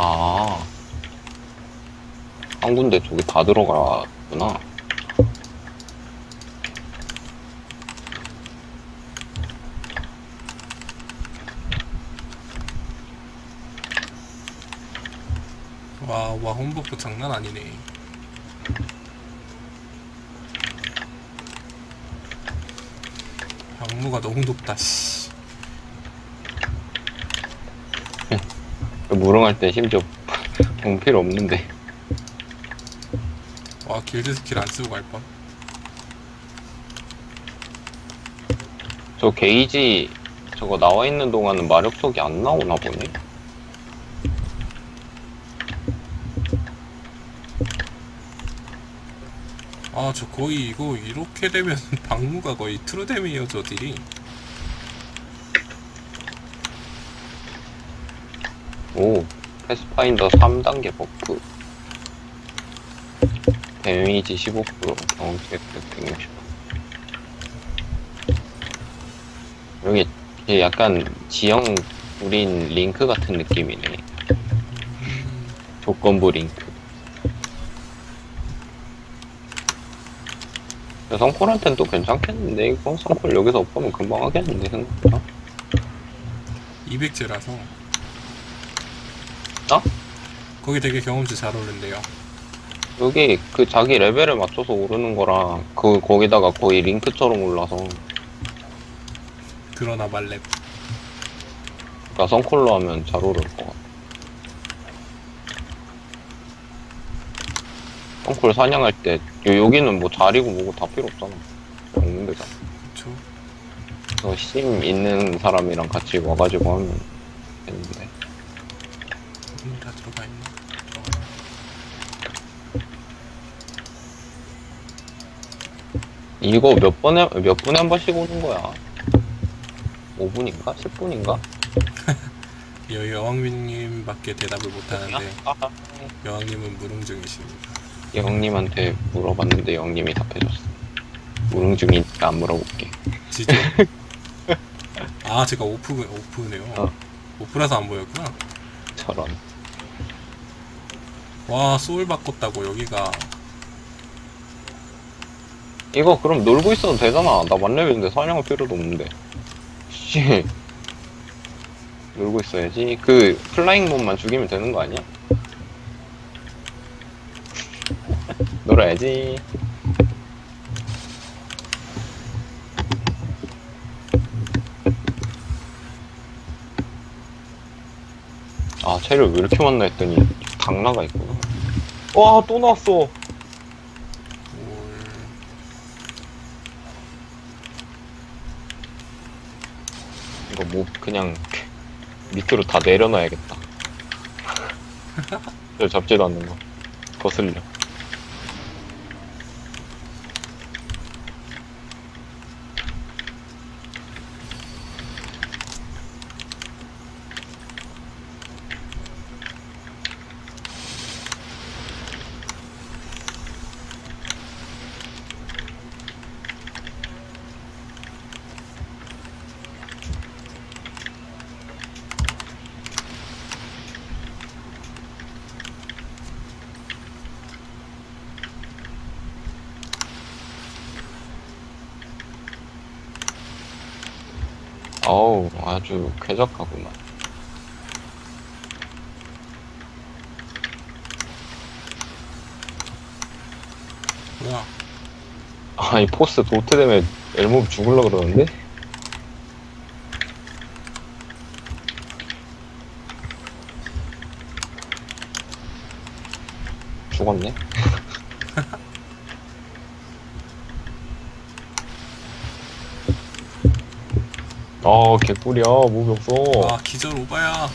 아. 한 군데 저기 다 들어가구나. 와, 와, 홈버프 장난 아니네. 방무가 너무 높다, 씨. 무릉할 때 심지어 공 필요 없는데. 와, 길드 스킬 안 쓰고 갈 뻔. 저 게이지 저거 나와 있는 동안은 마력속이 안 나오나 보네. 아, 저 거의 이거 이렇게 되면 방무가 거의 트루데미어죠, 딜이. 오, 패스파인더 3단계 버프. 데미지 15%, 경험치 획득 160%. 여기 약간 지형 우린 링크 같은 느낌이네. 조건부 링크. 성콜한테는 또 괜찮겠는데 이거 성콜 여기서 없으면 금방 하겠는데 생각보다 200제라서. 어? 거기 되게 경험치 잘 오른대요. 여기 그 자기 레벨에 맞춰서 오르는 거랑 그 거기다가 거의 링크처럼 올라서 그러나 말렙. 그러니까 선콜로 하면 잘 오를 것 같아. 선콜 사냥할 때 요- 여기는 뭐 자리고 뭐고 다 필요 없잖아. 먹는 데잖아. 그쵸. 그래서 심 있는 사람이랑 같이 와가지고 하면 되는데. 들어가 있나? 이거 몇 번에 몇 분에 한 번씩 오는 거야? 5분인가? 10분인가? 여, 여왕님밖에 대답을 못하는데 아, 여왕님은 무릉증이십니다. 영님한테 물어봤는데 영님이 답해줬어. 무릉중이니까 안 물어볼게. 지죠? 아 제가 오프 오프네요. 어. 오프라서 안 보였구나. 저런. 와 소울 바꿨다고 여기가 이거 그럼 놀고 있어도 되잖아. 나 만렙인데 사냥할 필요도 없는데. 씨. 놀고 있어야지. 그 플라잉 몬만 죽이면 되는 거 아니야? 놀아야지. 아, 체력 왜 이렇게 많나 했더니 당나가 있구나. 와, 또 나왔어. 올 이거 뭐 그냥 밑으로 다 내려놔야겠다. 저 잡지도 않는 거. 거슬려. 어우, 아주 쾌적하구만. 뭐야? 아, 이 포스 도트 되면 엘몹 죽을라 그러는데? 죽었네? 아, 개꿀이야. 몹이 없어. 아 기절 오바야.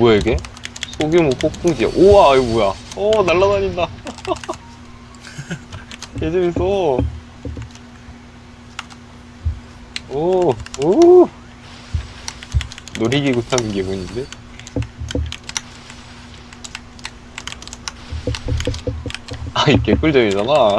뭐야 이게? 소규모 폭풍지야. 우와 이거 뭐야? 어 날라다닌다. 개 재밌어. 오, 오. 놀이기구 타는 기분인데? 아, 이 개꿀잼이잖아.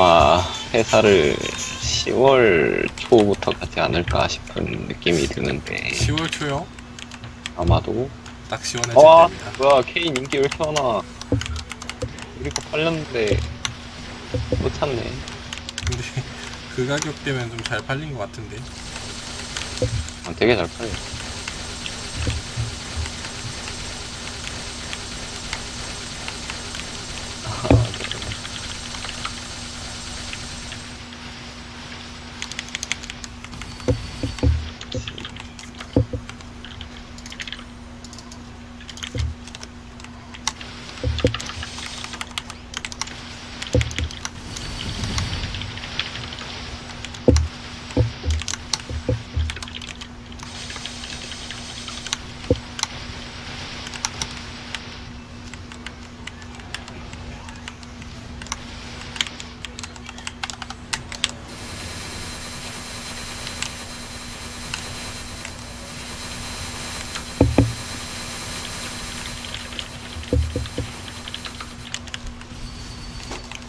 아, 아마 회사를 10월 초부터 가지 않을까 싶은 느낌이 드는데. 10월 초요? 아마도. 딱 시원해질 와 때입니다. 뭐야 케인 인기 왜 이렇게 많아? 거 팔렸는데 못 찾네. 근데 그 가격대면 좀 잘 팔린 것 같은데. 아, 되게 잘 팔려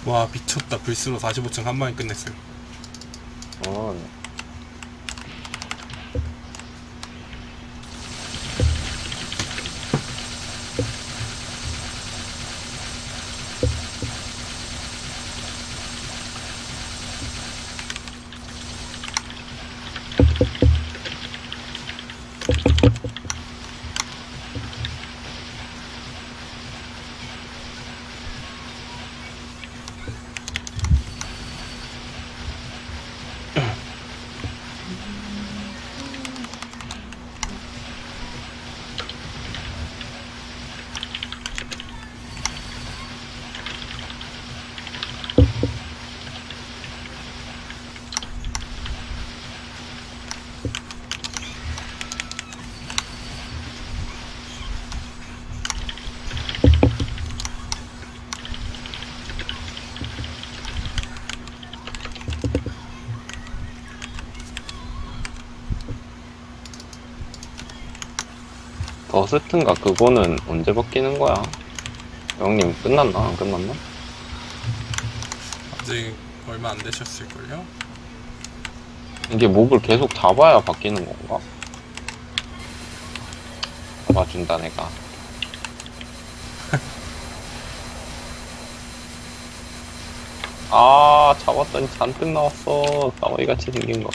와 미쳤다. 불스로 45층 한 방에 끝냈어요. 어, 더스트인가 그거는 언제 벗기는 거야? 형님 끝났나? 안 끝났나? 아직 얼마 안 되셨을걸요? 이게 목을 계속 잡아야 바뀌는 건가? 잡아준다 내가 아 잡았더니 잔뜩 나왔어 까마귀같이 생긴 거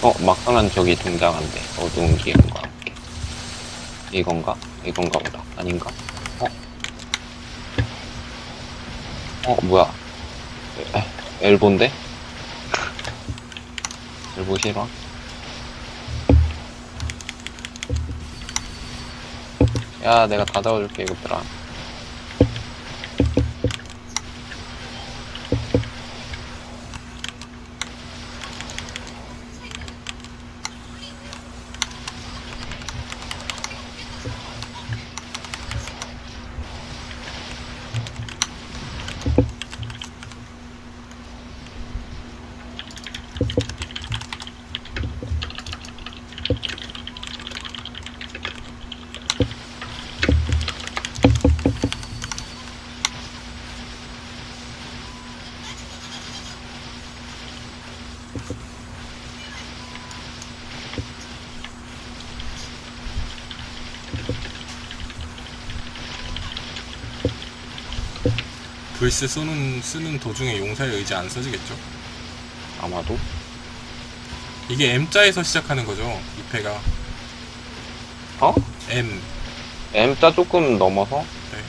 어, 막강한 적이 등장한대. 어두운 기운과 함께. 이건가? 이건가 보다. 아닌가? 어? 어, 뭐야. 에, 엘본데? 엘보 싫어? 야, 내가 다 잡아줄게, 이것들아. 불스 쏘는 쓰는 도중에 용사의 의지 안 써지겠죠? 아마도 이게 M자에서 시작하는 거죠. 이 패가 어? M. M자 조금 넘어서 네.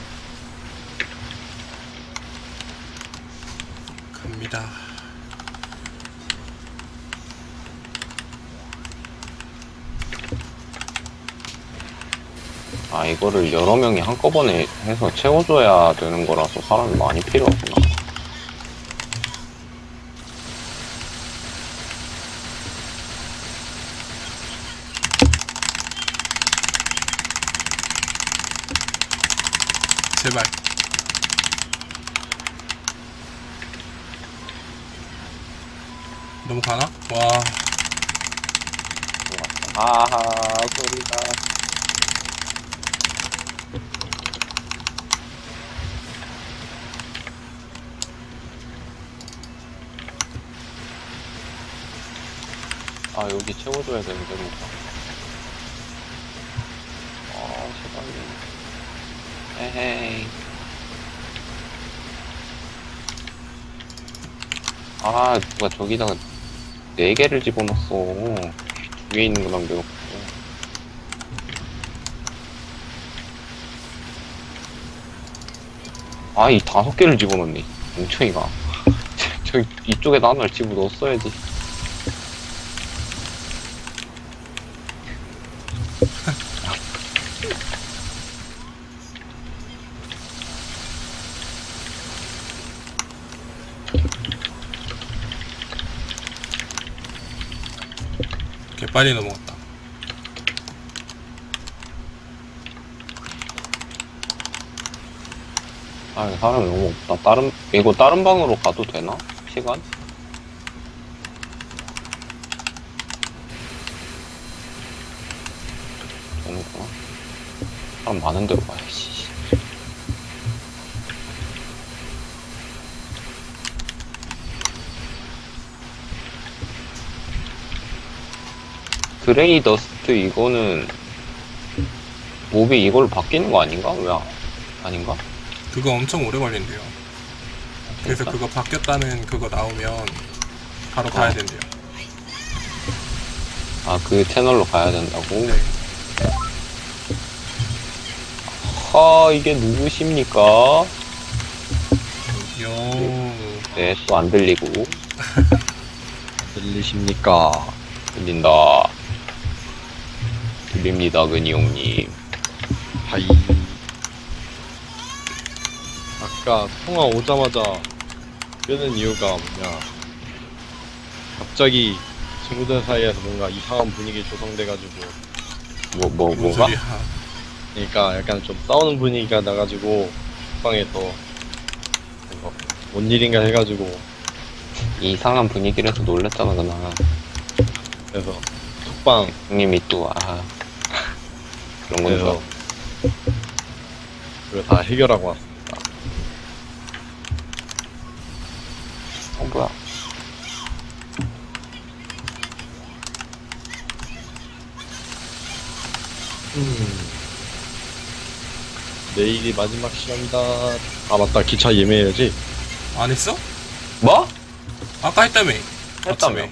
갑니다. 아 이거를 여러 명이 한꺼번에 해서 채워줘야 되는 거라서 사람이 많이 필요하구나 제발. 너무 가나? 와, 아하 소리가 아 여기 채워줘야 되는데 뭐가 아 제발. 에헤이. 아 누가 저기다가 네 개를 집어넣었어. 위에 있는 거 남겨놓고 아이 다섯 개를 집어넣네. 멍청이가. 저 이쪽에다 하나를 집어넣었어야지 빨리 넘어갔다. 아 사람이 너무 없다 다른 이거 다른 방으로 가도 되나? 시간? 되는구나 사람 많은 데로 가야지 그레이 더스트 이거는 몹이 이걸로 바뀌는 거 아닌가? 왜 아- 아닌가? 그거 엄청 오래 걸린대요. 그래서 그러니까. 그거 바뀌었다는 그거 나오면 바로 가야 어. 된대요. 아, 그 채널로 가야 된다고? 네. 하, 이게 누구십니까? 요. 네, 또 안 들리고. 들리십니까? 들린다. 들립니다, 근이용님. 하이. 아까 통화 오자마자 끄는 이유가 뭐냐. 갑자기 친구들 사이에서 뭔가 이상한 분위기 조성돼가지고, 뭐, 뭐, 뭔 뭐가? 소리야. 그러니까 약간 좀 싸우는 분위기가 나가지고, 방에서 뭔가 뭔 일인가 해가지고, 이상한 분위기라서 놀랬잖아, 그날. 그래서 톡방, 형님이 또, 아. 줄 그걸 다 해결하고 왔어. 어, 뭐야. 음. 내일이 마지막 시간이다. 아 맞다 기차 예매해야지. 안 했어? 뭐? 아까 했다며. 했다며. 아침에.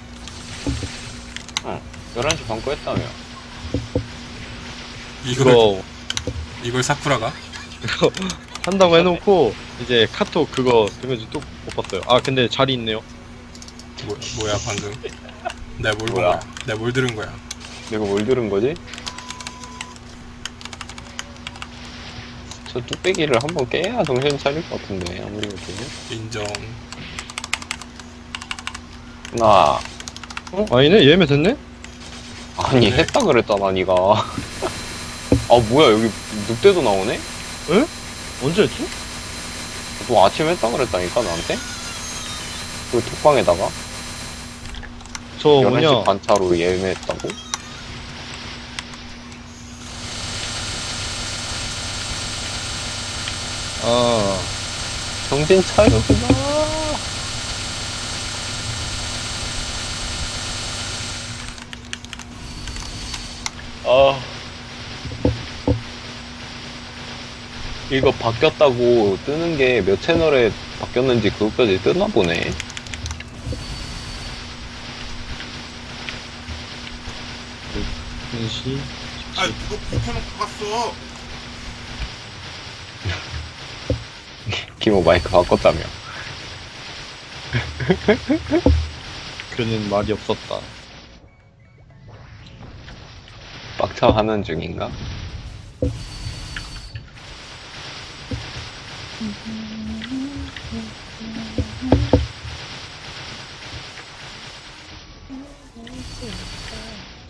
11시 반거 했다며. 이걸 그거 이걸 사쿠라가? 한다고 해놓고 이제 카톡 그거 등에서 또 못 봤어요. 아 근데 자리 있네요. 뭐, 뭐야 방금? 내가 뭘본 뭐야? 거야? 내가 뭘 들은 거야? 내가 뭘 들은 거지? 저 뚝배기를 한번 깨야 정신 차릴 것 같은데, 아무리 그래도. 인정. 나, 어 아니네 예매 됐네. 아니, 네. 했다 그랬잖아, 니가. 아, 뭐야, 여기 늑대도 나오네? 언제 했지? 너 아침에 했다 그랬다니까, 나한테? 그 톡방에다가? 저 11시 뭐냐 반차로 예매했다고? 아 정신 차려구나. 아. 이거 바뀌었다고 뜨는 게 몇 채널에 바뀌었는지 그것까지 뜨나 보네. 한시 아 누가 붙여놓고 갔어 기모 마이크 바꿨다며. 그는 말이 없었다. 빡쳐 하는 중인가?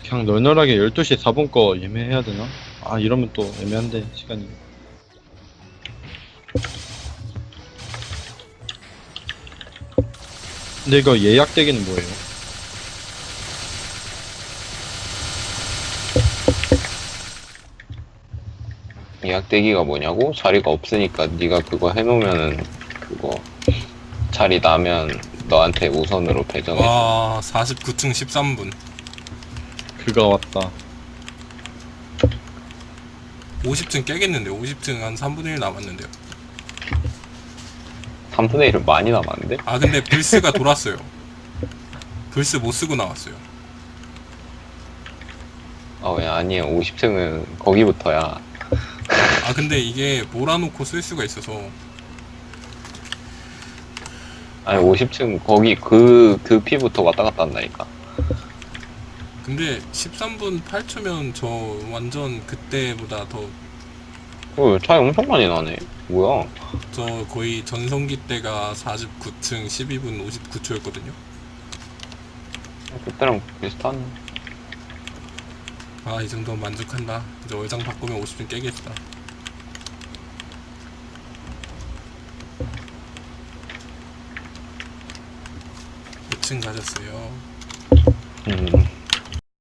그냥 널널하게 12시 4분 거 예매해야 되나? 아 이러면 또 애매한데 시간이 근데 이거 예약되기는 뭐예요? 예약대기가 뭐냐고? 자리가 없으니까 네가 그거 해놓으면은 그거 자리 나면 너한테 우선으로 배정해. 와 49층 13분. 그가 왔다. 50층 깨겠는데? 50층 한 3분의 1 남았는데요. 3분의 1은 많이 남았는데? 아 근데 불스가 돌았어요. 불스 못 쓰고 나왔어요. 아 왜 아니야 50층은 거기부터야 아 근데 이게 몰아놓고 쓸 수가 있어서. 아니 50층 거기 그, 그 피부터 왔다 갔다 한다니까. 근데 13분 8초면 저 완전 그때보다 더저 어, 차이 엄청 많이 나네. 뭐야? 거의 전성기 때가 49층 12분 59초였거든요. 그때랑 비슷한. 아 이 정도면 만족한다. 이제 월장 바꾸면 50층 깨겠다 층 가졌어요. 음